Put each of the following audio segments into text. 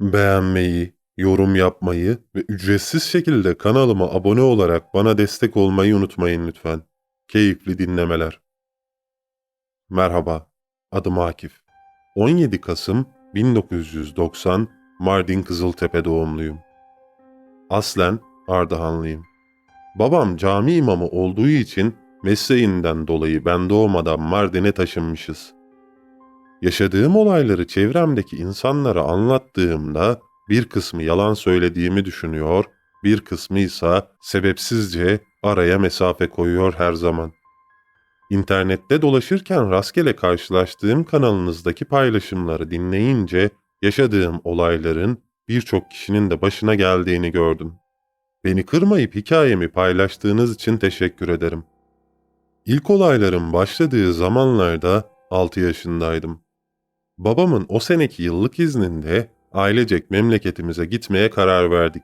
Beğenmeyi, yorum yapmayı ve ücretsiz şekilde kanalıma abone olarak bana destek olmayı unutmayın lütfen. Keyifli dinlemeler. Merhaba, adım Akif. 17 Kasım 1990 Mardin Kızıltepe doğumluyum. Aslen Ardahanlıyım. Babam cami imamı olduğu için mesleğinden dolayı ben doğmadan Mardin'e taşınmışız. Yaşadığım olayları çevremdeki insanlara anlattığımda bir kısmı yalan söylediğimi düşünüyor, bir kısmı ise sebepsizce araya mesafe koyuyor her zaman. İnternette dolaşırken rastgele karşılaştığım kanalınızdaki paylaşımları dinleyince yaşadığım olayların birçok kişinin de başına geldiğini gördüm. Beni kırmayıp hikayemi paylaştığınız için teşekkür ederim. İlk olayların başladığı zamanlarda 6 yaşındaydım. Babamın o seneki yıllık izninde ailecek memleketimize gitmeye karar verdik.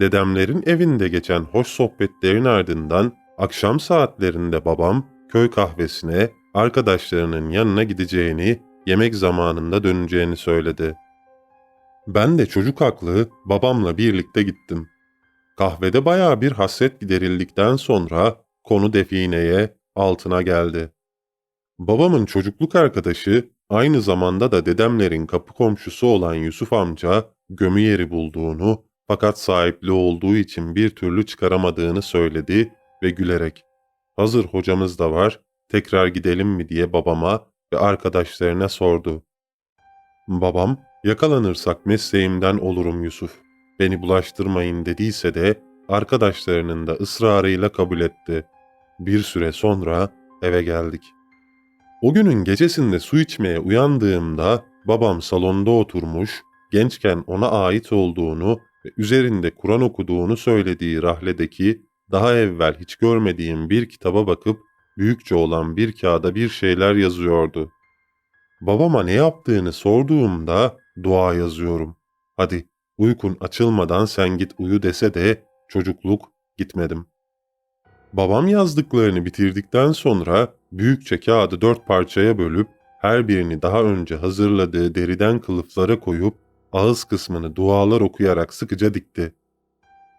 Dedemlerin evinde geçen hoş sohbetlerin ardından akşam saatlerinde babam köy kahvesine arkadaşlarının yanına gideceğini, yemek zamanında döneceğini söyledi. Ben de çocuk haklı babamla birlikte gittim. Kahvede bayağı bir hasret giderildikten sonra konu defineye, altına geldi. Babamın çocukluk arkadaşı aynı zamanda da dedemlerin kapı komşusu olan Yusuf amca gömü yeri bulduğunu fakat sahipli olduğu için bir türlü çıkaramadığını söyledi ve gülerek ''Hazır hocamız da var, tekrar gidelim mi?'' diye babama ve arkadaşlarına sordu. Babam yakalanırsak mesleğimden olurum Yusuf, beni bulaştırmayın dediyse de arkadaşlarının da ısrarıyla kabul etti. Bir süre sonra eve geldik. O günün gecesinde su içmeye uyandığımda babam salonda oturmuş, gençken ona ait olduğunu ve üzerinde Kur'an okuduğunu söylediği rahledeki daha evvel hiç görmediğim bir kitaba bakıp büyükçe olan bir kağıda bir şeyler yazıyordu. Babama ne yaptığını sorduğumda dua yazıyorum. Hadi uykun açılmadan sen git uyu dese de çocukluk gitmedim. Babam yazdıklarını bitirdikten sonra büyükçe kağıdı dört parçaya bölüp her birini daha önce hazırladığı deriden kılıflara koyup ağız kısmını dualar okuyarak sıkıca dikti.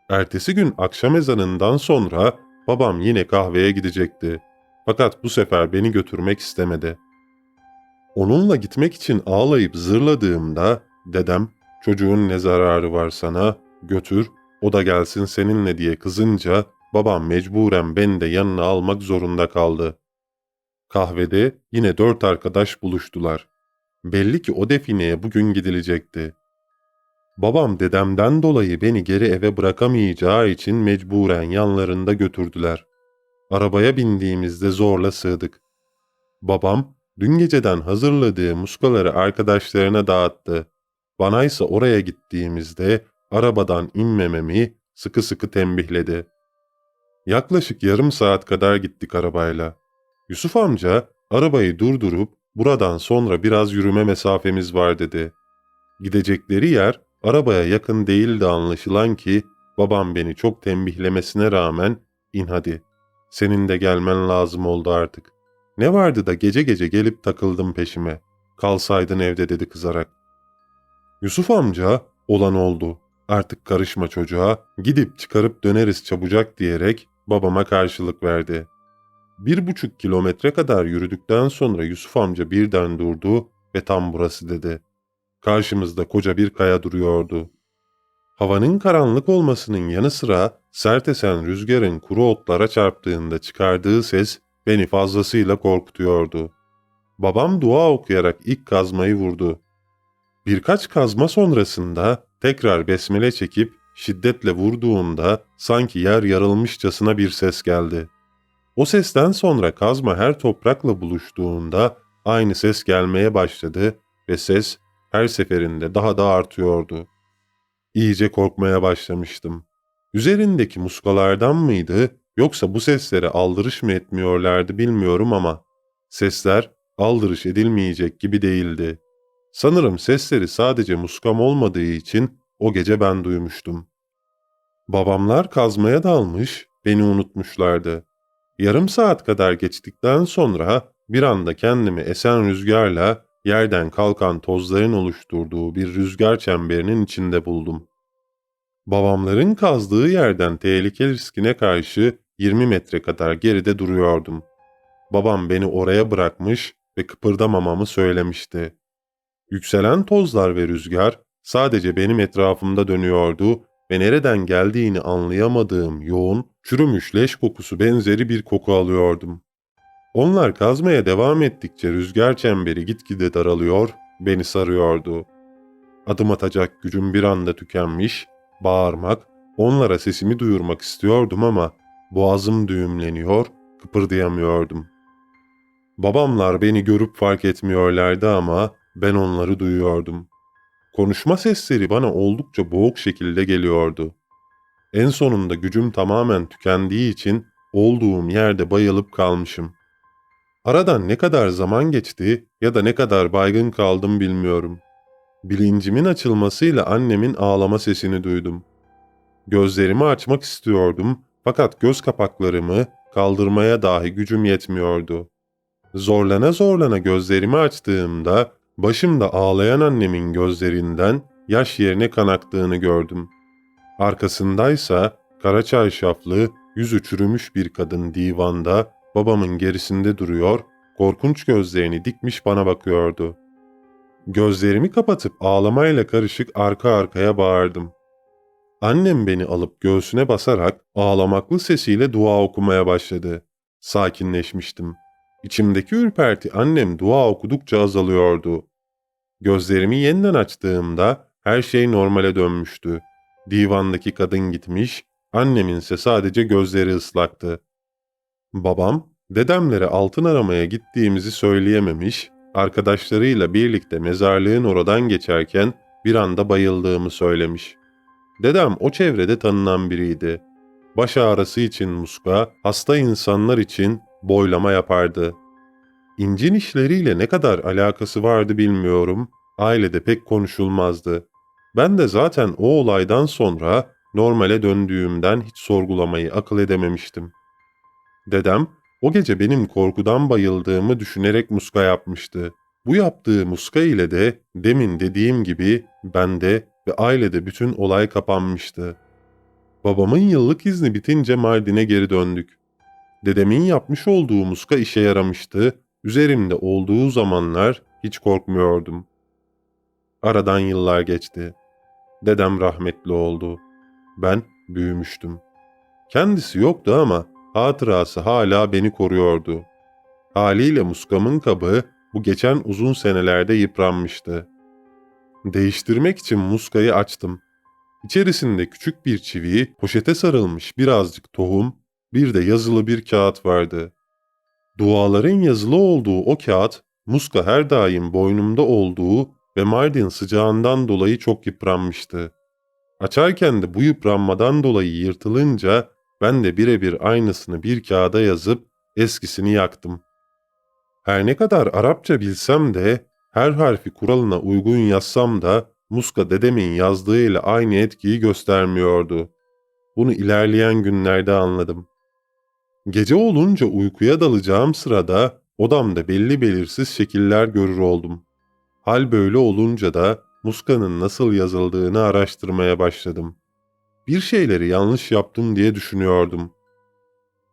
Ertesi gün akşam ezanından sonra babam yine kahveye gidecekti. Fakat bu sefer beni götürmek istemedi. Onunla gitmek için ağlayıp zırladığımda dedem çocuğun ne zararı var sana götür o da gelsin seninle diye kızınca babam mecburen beni de yanına almak zorunda kaldı. Kahvede yine dört arkadaş buluştular. Belli ki o defineye bugün gidilecekti. Babam dedemden dolayı beni geri eve bırakamayacağı için mecburen yanlarında götürdüler. Arabaya bindiğimizde zorla sığdık. Babam dün geceden hazırladığı muskaları arkadaşlarına dağıttı. Bana ise oraya gittiğimizde arabadan inmememi sıkı sıkı tembihledi. Yaklaşık yarım saat kadar gittik arabayla. Yusuf amca arabayı durdurup buradan sonra biraz yürüme mesafemiz var dedi. Gidecekleri yer arabaya yakın değildi anlaşılan ki babam beni çok tembihlemesine rağmen in hadi senin de gelmen lazım oldu artık. Ne vardı da gece gece gelip takıldım peşime. Kalsaydın evde dedi kızarak. Yusuf amca olan oldu. Artık karışma çocuğa, gidip çıkarıp döneriz çabucak diyerek babama karşılık verdi. Bir buçuk kilometre kadar yürüdükten sonra Yusuf amca birden durdu ve tam burası dedi. Karşımızda koca bir kaya duruyordu. Havanın karanlık olmasının yanı sıra sert esen rüzgarın kuru otlara çarptığında çıkardığı ses beni fazlasıyla korkutuyordu. Babam dua okuyarak ilk kazmayı vurdu. Birkaç kazma sonrasında tekrar besmele çekip şiddetle vurduğunda sanki yer yarılmışçasına bir ses geldi. O sesten sonra kazma her toprakla buluştuğunda aynı ses gelmeye başladı ve ses her seferinde daha da artıyordu. İyice korkmaya başlamıştım. Üzerindeki muskalardan mıydı yoksa bu seslere aldırış mı etmiyorlardı bilmiyorum ama sesler aldırış edilmeyecek gibi değildi. Sanırım sesleri sadece muskam olmadığı için o gece ben duymuştum. Babamlar kazmaya dalmış, beni unutmuşlardı. Yarım saat kadar geçtikten sonra bir anda kendimi esen rüzgarla yerden kalkan tozların oluşturduğu bir rüzgar çemberinin içinde buldum. Babamların kazdığı yerden tehlike riskine karşı 20 metre kadar geride duruyordum. Babam beni oraya bırakmış ve kıpırdamamamı söylemişti. Yükselen tozlar ve rüzgar sadece benim etrafımda dönüyordu ve nereden geldiğini anlayamadığım yoğun, çürümüş leş kokusu benzeri bir koku alıyordum. Onlar kazmaya devam ettikçe rüzgar çemberi gitgide daralıyor, beni sarıyordu. Adım atacak gücüm bir anda tükenmiş, bağırmak, onlara sesimi duyurmak istiyordum ama boğazım düğümleniyor, kıpırdayamıyordum. Babamlar beni görüp fark etmiyorlardı ama ben onları duyuyordum. Konuşma sesleri bana oldukça boğuk şekilde geliyordu. En sonunda gücüm tamamen tükendiği için olduğum yerde bayılıp kalmışım. Aradan ne kadar zaman geçti ya da ne kadar baygın kaldım bilmiyorum. Bilincimin açılmasıyla annemin ağlama sesini duydum. Gözlerimi açmak istiyordum fakat göz kapaklarımı kaldırmaya dahi gücüm yetmiyordu. Zorlana zorlana gözlerimi açtığımda başımda ağlayan annemin gözlerinden yaş yerine kan aktığını gördüm. Arkasındaysa kara çarşaflı, yüzü çürümüş bir kadın divanda babamın gerisinde duruyor, korkunç gözlerini dikmiş bana bakıyordu. Gözlerimi kapatıp ağlamayla karışık arka arkaya bağırdım. Annem beni alıp göğsüne basarak ağlamaklı sesiyle dua okumaya başladı. Sakinleşmiştim. İçimdeki ürperti annem dua okudukça azalıyordu. Gözlerimi yeniden açtığımda her şey normale dönmüştü. Divandaki kadın gitmiş, anneminse sadece gözleri ıslaktı. Babam, dedemlere altın aramaya gittiğimizi söyleyememiş, arkadaşlarıyla birlikte mezarlığın oradan geçerken bir anda bayıldığımı söylemiş. Dedem o çevrede tanınan biriydi. Baş ağrısı için muska, hasta insanlar için boylama yapardı. İncin işleriyle ne kadar alakası vardı bilmiyorum, ailede pek konuşulmazdı. Ben de zaten o olaydan sonra normale döndüğümden hiç sorgulamayı akıl edememiştim. Dedem o gece benim korkudan bayıldığımı düşünerek muska yapmıştı. Bu yaptığı muska ile de demin dediğim gibi bende ve ailede bütün olay kapanmıştı. Babamın yıllık izni bitince Mardin'e geri döndük. Dedemin yapmış olduğu muska işe yaramıştı, üzerimde olduğu zamanlar hiç korkmuyordum. Aradan yıllar geçti. Dedem rahmetli oldu. Ben büyümüştüm. Kendisi yoktu ama hatırası hala beni koruyordu. Haliyle muskamın kabı bu geçen uzun senelerde yıpranmıştı. Değiştirmek için muskayı açtım. İçerisinde küçük bir çivi, poşete sarılmış birazcık tohum, bir de yazılı bir kağıt vardı. Duaların yazılı olduğu o kağıt, muska her daim boynumda olduğu ve Mardin sıcağından dolayı çok yıpranmıştı. Açarken de bu yıpranmadan dolayı yırtılınca ben de birebir aynısını bir kağıda yazıp eskisini yaktım. Her ne kadar Arapça bilsem de her harfi kuralına uygun yazsam da Muska dedemin yazdığıyla aynı etkiyi göstermiyordu. Bunu ilerleyen günlerde anladım. Gece olunca uykuya dalacağım sırada odamda belli belirsiz şekiller görür oldum. Hal böyle olunca da Muska'nın nasıl yazıldığını araştırmaya başladım. Bir şeyleri yanlış yaptım diye düşünüyordum.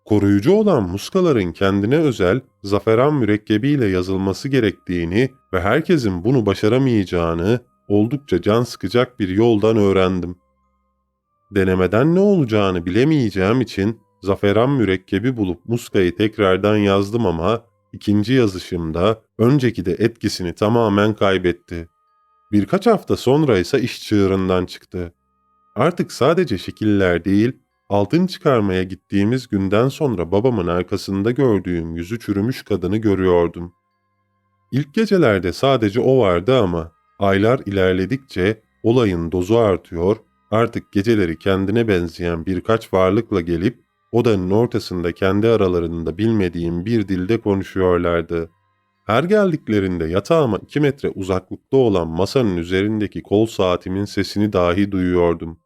Koruyucu olan muskaların kendine özel zaferan mürekkebiyle yazılması gerektiğini ve herkesin bunu başaramayacağını oldukça can sıkacak bir yoldan öğrendim. Denemeden ne olacağını bilemeyeceğim için zaferan mürekkebi bulup muskayı tekrardan yazdım ama ikinci yazışımda önceki de etkisini tamamen kaybetti. Birkaç hafta sonra ise iş çığırından çıktı. Artık sadece şekiller değil, altın çıkarmaya gittiğimiz günden sonra babamın arkasında gördüğüm yüzü çürümüş kadını görüyordum. İlk gecelerde sadece o vardı ama aylar ilerledikçe olayın dozu artıyor, artık geceleri kendine benzeyen birkaç varlıkla gelip odanın ortasında kendi aralarında bilmediğim bir dilde konuşuyorlardı. Her geldiklerinde yatağıma iki metre uzaklıkta olan masanın üzerindeki kol saatimin sesini dahi duyuyordum.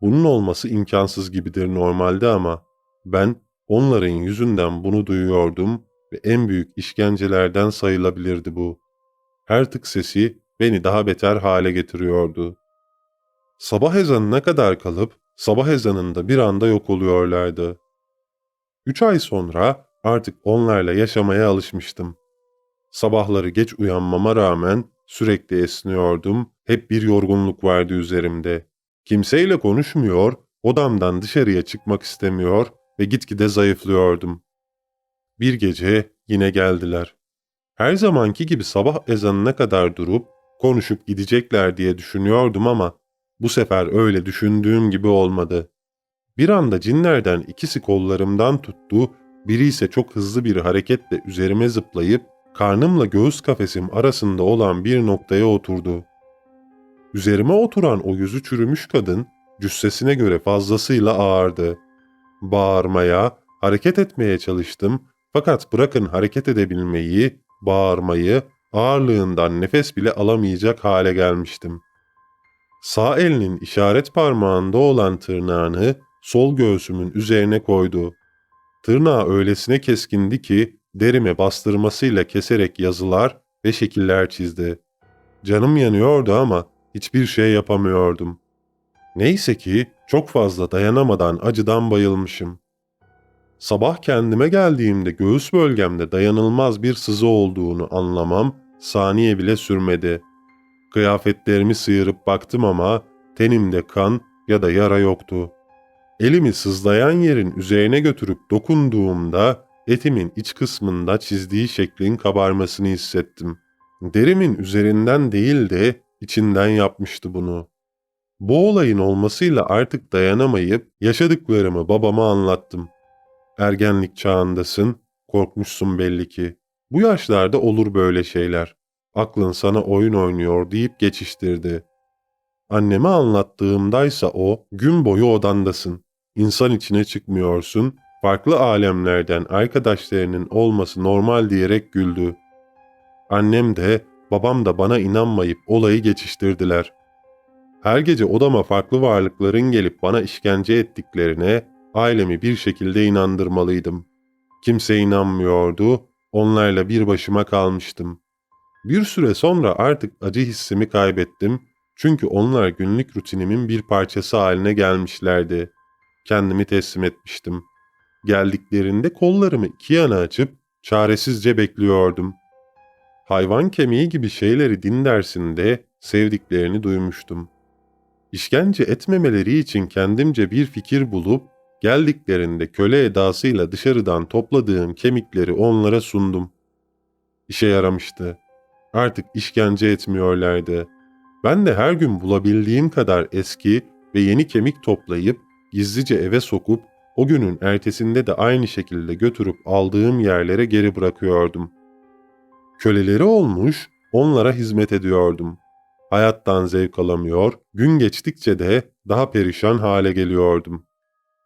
Bunun olması imkansız gibidir normalde ama ben onların yüzünden bunu duyuyordum ve en büyük işkencelerden sayılabilirdi bu. Her tık sesi beni daha beter hale getiriyordu. Sabah ezanına kadar kalıp sabah ezanında bir anda yok oluyorlardı. Üç ay sonra artık onlarla yaşamaya alışmıştım. Sabahları geç uyanmama rağmen sürekli esniyordum, hep bir yorgunluk vardı üzerimde. Kimseyle konuşmuyor, odamdan dışarıya çıkmak istemiyor ve gitgide zayıflıyordum. Bir gece yine geldiler. Her zamanki gibi sabah ezanına kadar durup konuşup gidecekler diye düşünüyordum ama bu sefer öyle düşündüğüm gibi olmadı. Bir anda cinlerden ikisi kollarımdan tuttu, biri ise çok hızlı bir hareketle üzerime zıplayıp karnımla göğüs kafesim arasında olan bir noktaya oturdu. Üzerime oturan o yüzü çürümüş kadın cüssesine göre fazlasıyla ağırdı. Bağırmaya, hareket etmeye çalıştım fakat bırakın hareket edebilmeyi, bağırmayı, ağırlığından nefes bile alamayacak hale gelmiştim. Sağ elinin işaret parmağında olan tırnağını sol göğsümün üzerine koydu. Tırnağı öylesine keskindi ki derime bastırmasıyla keserek yazılar ve şekiller çizdi. Canım yanıyordu ama hiçbir şey yapamıyordum. Neyse ki çok fazla dayanamadan acıdan bayılmışım. Sabah kendime geldiğimde göğüs bölgemde dayanılmaz bir sızı olduğunu anlamam saniye bile sürmedi. Kıyafetlerimi sıyırıp baktım ama tenimde kan ya da yara yoktu. Elimi sızlayan yerin üzerine götürüp dokunduğumda etimin iç kısmında çizdiği şeklin kabarmasını hissettim. Derimin üzerinden değil de içinden yapmıştı bunu. Bu olayın olmasıyla artık dayanamayıp yaşadıklarımı babama anlattım. Ergenlik çağındasın, korkmuşsun belli ki. Bu yaşlarda olur böyle şeyler. Aklın sana oyun oynuyor deyip geçiştirdi. Anneme anlattığımdaysa o, gün boyu odandasın. İnsan içine çıkmıyorsun, farklı alemlerden arkadaşlarının olması normal diyerek güldü. Annem de babam da bana inanmayıp olayı geçiştirdiler. Her gece odama farklı varlıkların gelip bana işkence ettiklerine ailemi bir şekilde inandırmalıydım. Kimse inanmıyordu, onlarla bir başıma kalmıştım. Bir süre sonra artık acı hissimi kaybettim çünkü onlar günlük rutinimin bir parçası haline gelmişlerdi. Kendimi teslim etmiştim. Geldiklerinde kollarımı iki yana açıp çaresizce bekliyordum. Hayvan kemiği gibi şeyleri din dersinde sevdiklerini duymuştum. İşkence etmemeleri için kendimce bir fikir bulup geldiklerinde köle edasıyla dışarıdan topladığım kemikleri onlara sundum. İşe yaramıştı. Artık işkence etmiyorlardı. Ben de her gün bulabildiğim kadar eski ve yeni kemik toplayıp gizlice eve sokup o günün ertesinde de aynı şekilde götürüp aldığım yerlere geri bırakıyordum. Köleleri olmuş, onlara hizmet ediyordum. Hayattan zevk alamıyor, gün geçtikçe de daha perişan hale geliyordum.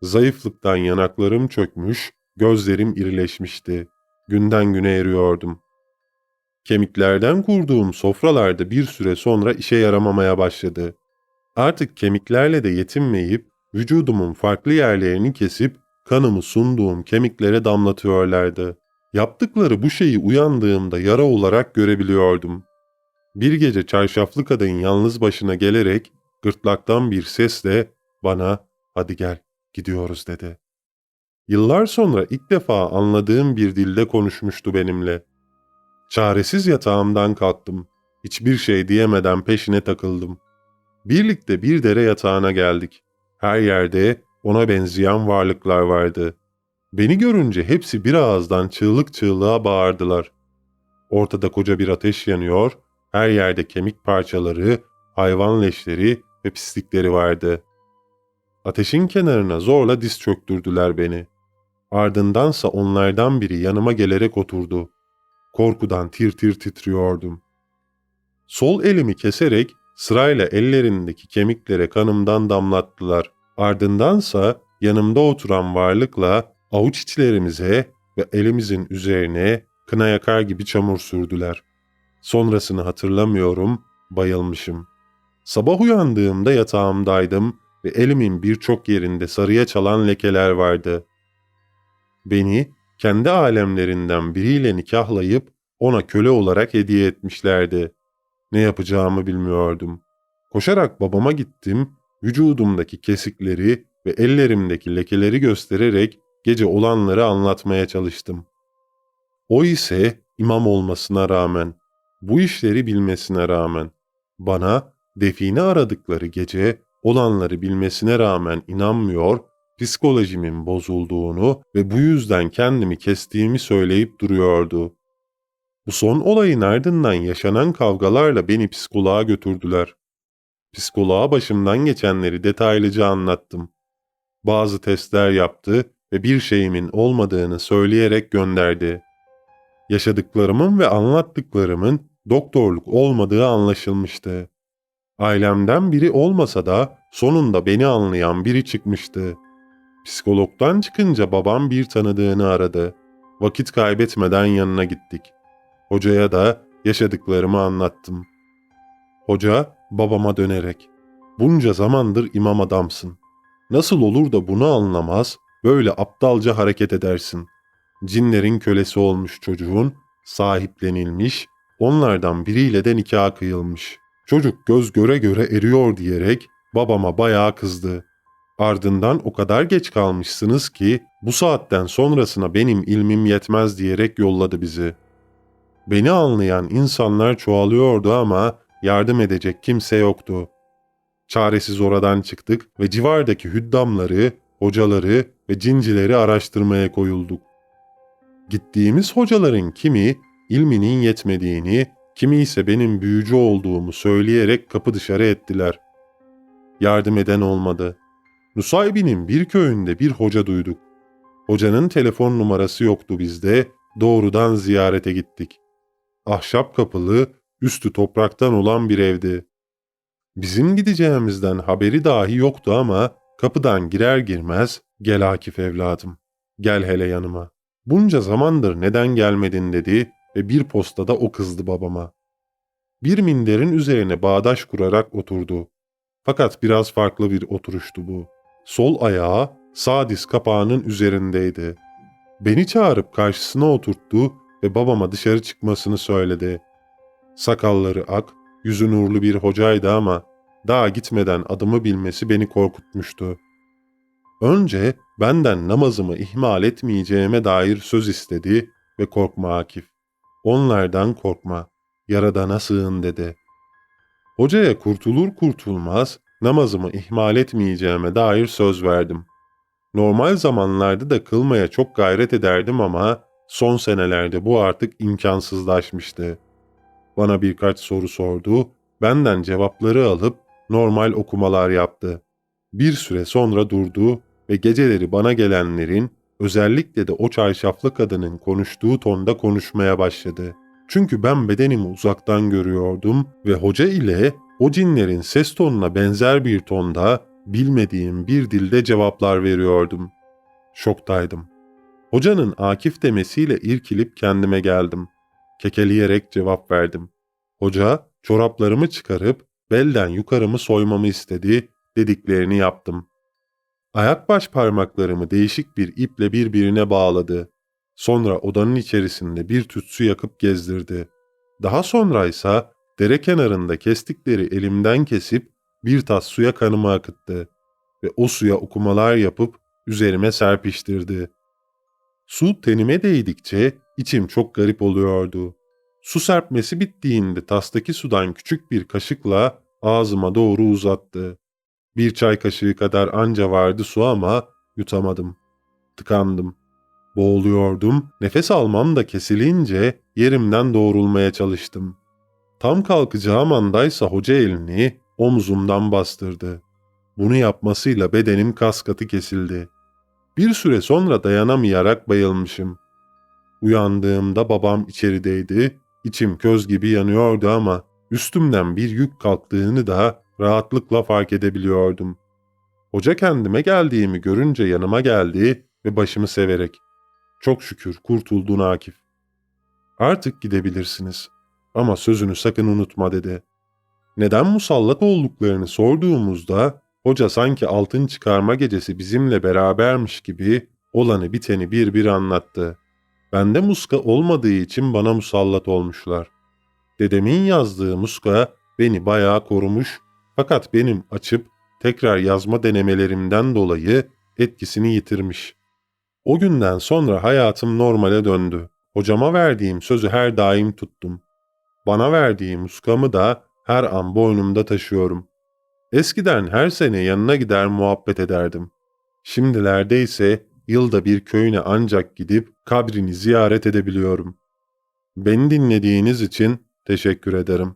Zayıflıktan yanaklarım çökmüş, gözlerim irileşmişti. Günden güne eriyordum. Kemiklerden kurduğum sofralarda bir süre sonra işe yaramamaya başladı. Artık kemiklerle de yetinmeyip vücudumun farklı yerlerini kesip kanımı sunduğum kemiklere damlatıyorlardı. Yaptıkları bu şeyi uyandığımda yara olarak görebiliyordum. Bir gece çarşaflı kadın yalnız başına gelerek gırtlaktan bir sesle bana hadi gel gidiyoruz dedi. Yıllar sonra ilk defa anladığım bir dilde konuşmuştu benimle. Çaresiz yatağımdan kalktım. Hiçbir şey diyemeden peşine takıldım. Birlikte bir dere yatağına geldik. Her yerde ona benzeyen varlıklar vardı. Beni görünce hepsi bir ağızdan çığlık çığlığa bağırdılar. Ortada koca bir ateş yanıyor, her yerde kemik parçaları, hayvan leşleri ve pislikleri vardı. Ateşin kenarına zorla diz çöktürdüler beni. Ardındansa onlardan biri yanıma gelerek oturdu. Korkudan tir tir titriyordum. Sol elimi keserek sırayla ellerindeki kemiklere kanımdan damlattılar. Ardındansa yanımda oturan varlıkla avuç içlerimize ve elimizin üzerine kına yakar gibi çamur sürdüler. Sonrasını hatırlamıyorum, bayılmışım. Sabah uyandığımda yatağımdaydım ve elimin birçok yerinde sarıya çalan lekeler vardı. Beni kendi alemlerinden biriyle nikahlayıp ona köle olarak hediye etmişlerdi. Ne yapacağımı bilmiyordum. Koşarak babama gittim, vücudumdaki kesikleri ve ellerimdeki lekeleri göstererek gece olanları anlatmaya çalıştım. O ise imam olmasına rağmen, bu işleri bilmesine rağmen, bana define aradıkları gece olanları bilmesine rağmen inanmıyor, psikolojimin bozulduğunu ve bu yüzden kendimi kestiğimi söyleyip duruyordu. Bu son olayın ardından yaşanan kavgalarla beni psikoloğa götürdüler. Psikoloğa başımdan geçenleri detaylıca anlattım. Bazı testler yaptı ve bir şeyimin olmadığını söyleyerek gönderdi. Yaşadıklarımın ve anlattıklarımın doktorluk olmadığı anlaşılmıştı. Ailemden biri olmasa da sonunda beni anlayan biri çıkmıştı. Psikologdan çıkınca babam bir tanıdığını aradı. Vakit kaybetmeden yanına gittik. Hocaya da yaşadıklarımı anlattım. Hoca babama dönerek, bunca zamandır imam adamsın. Nasıl olur da bunu anlamaz, böyle aptalca hareket edersin. Cinlerin kölesi olmuş çocuğun, sahiplenilmiş, onlardan biriyle de nikah kıyılmış. Çocuk göz göre göre eriyor diyerek babama bayağı kızdı. Ardından o kadar geç kalmışsınız ki bu saatten sonrasına benim ilmim yetmez diyerek yolladı bizi. Beni anlayan insanlar çoğalıyordu ama yardım edecek kimse yoktu. Çaresiz oradan çıktık ve civardaki hüddamları, hocaları ve cincileri araştırmaya koyulduk. Gittiğimiz hocaların kimi ilminin yetmediğini, kimi ise benim büyücü olduğumu söyleyerek kapı dışarı ettiler. Yardım eden olmadı. Nusaybi'nin bir köyünde bir hoca duyduk. Hocanın telefon numarası yoktu bizde, doğrudan ziyarete gittik. Ahşap kapılı, üstü topraktan olan bir evdi. Bizim gideceğimizden haberi dahi yoktu ama kapıdan girer girmez gel Akif evladım, gel hele yanıma. Bunca zamandır neden gelmedin dedi ve bir postada o kızdı babama. Bir minderin üzerine bağdaş kurarak oturdu. Fakat biraz farklı bir oturuştu bu. Sol ayağı sağ diz kapağının üzerindeydi. Beni çağırıp karşısına oturttu ve babama dışarı çıkmasını söyledi. Sakalları ak, yüzü nurlu bir hocaydı ama daha gitmeden adımı bilmesi beni korkutmuştu. Önce benden namazımı ihmal etmeyeceğime dair söz istedi ve korkma Akif. Onlardan korkma, yaradana sığın dedi. Hocaya kurtulur kurtulmaz namazımı ihmal etmeyeceğime dair söz verdim. Normal zamanlarda da kılmaya çok gayret ederdim ama son senelerde bu artık imkansızlaşmıştı. Bana birkaç soru sordu, benden cevapları alıp normal okumalar yaptı. Bir süre sonra durdu ve geceleri bana gelenlerin, özellikle de o çarşaflı kadının konuştuğu tonda konuşmaya başladı. Çünkü ben bedenimi uzaktan görüyordum ve hoca ile o cinlerin ses tonuna benzer bir tonda bilmediğim bir dilde cevaplar veriyordum. Şoktaydım. Hocanın Akif demesiyle irkilip kendime geldim. Kekeleyerek cevap verdim. Hoca çoraplarımı çıkarıp belden yukarımı soymamı istedi, dediklerini yaptım. Ayak baş parmaklarımı değişik bir iple birbirine bağladı. Sonra odanın içerisinde bir tütsü yakıp gezdirdi. Daha sonra ise dere kenarında kestikleri elimden kesip bir tas suya kanımı akıttı ve o suya okumalar yapıp üzerime serpiştirdi. Su tenime değdikçe içim çok garip oluyordu. Su serpmesi bittiğinde tastaki sudan küçük bir kaşıkla ağzıma doğru uzattı. Bir çay kaşığı kadar anca vardı su ama yutamadım. Tıkandım. Boğuluyordum, nefes almam da kesilince yerimden doğrulmaya çalıştım. Tam kalkacağım andaysa hoca elini omzumdan bastırdı. Bunu yapmasıyla bedenim kas katı kesildi. Bir süre sonra dayanamayarak bayılmışım. Uyandığımda babam içerideydi, içim köz gibi yanıyordu ama üstümden bir yük kalktığını da rahatlıkla fark edebiliyordum. Hoca kendime geldiğimi görünce yanıma geldi ve başımı severek ''Çok şükür kurtuldun Akif. Artık gidebilirsiniz ama sözünü sakın unutma.'' dedi. Neden musallat olduklarını sorduğumuzda hoca sanki altın çıkarma gecesi bizimle berabermiş gibi olanı biteni bir bir anlattı. Bende muska olmadığı için bana musallat olmuşlar. Dedemin yazdığı muska beni bayağı korumuş fakat benim açıp tekrar yazma denemelerimden dolayı etkisini yitirmiş. O günden sonra hayatım normale döndü. Hocama verdiğim sözü her daim tuttum. Bana verdiği muskamı da her an boynumda taşıyorum. Eskiden her sene yanına gider muhabbet ederdim. Şimdilerde ise yılda bir köyüne ancak gidip kabrini ziyaret edebiliyorum. Beni dinlediğiniz için teşekkür ederim.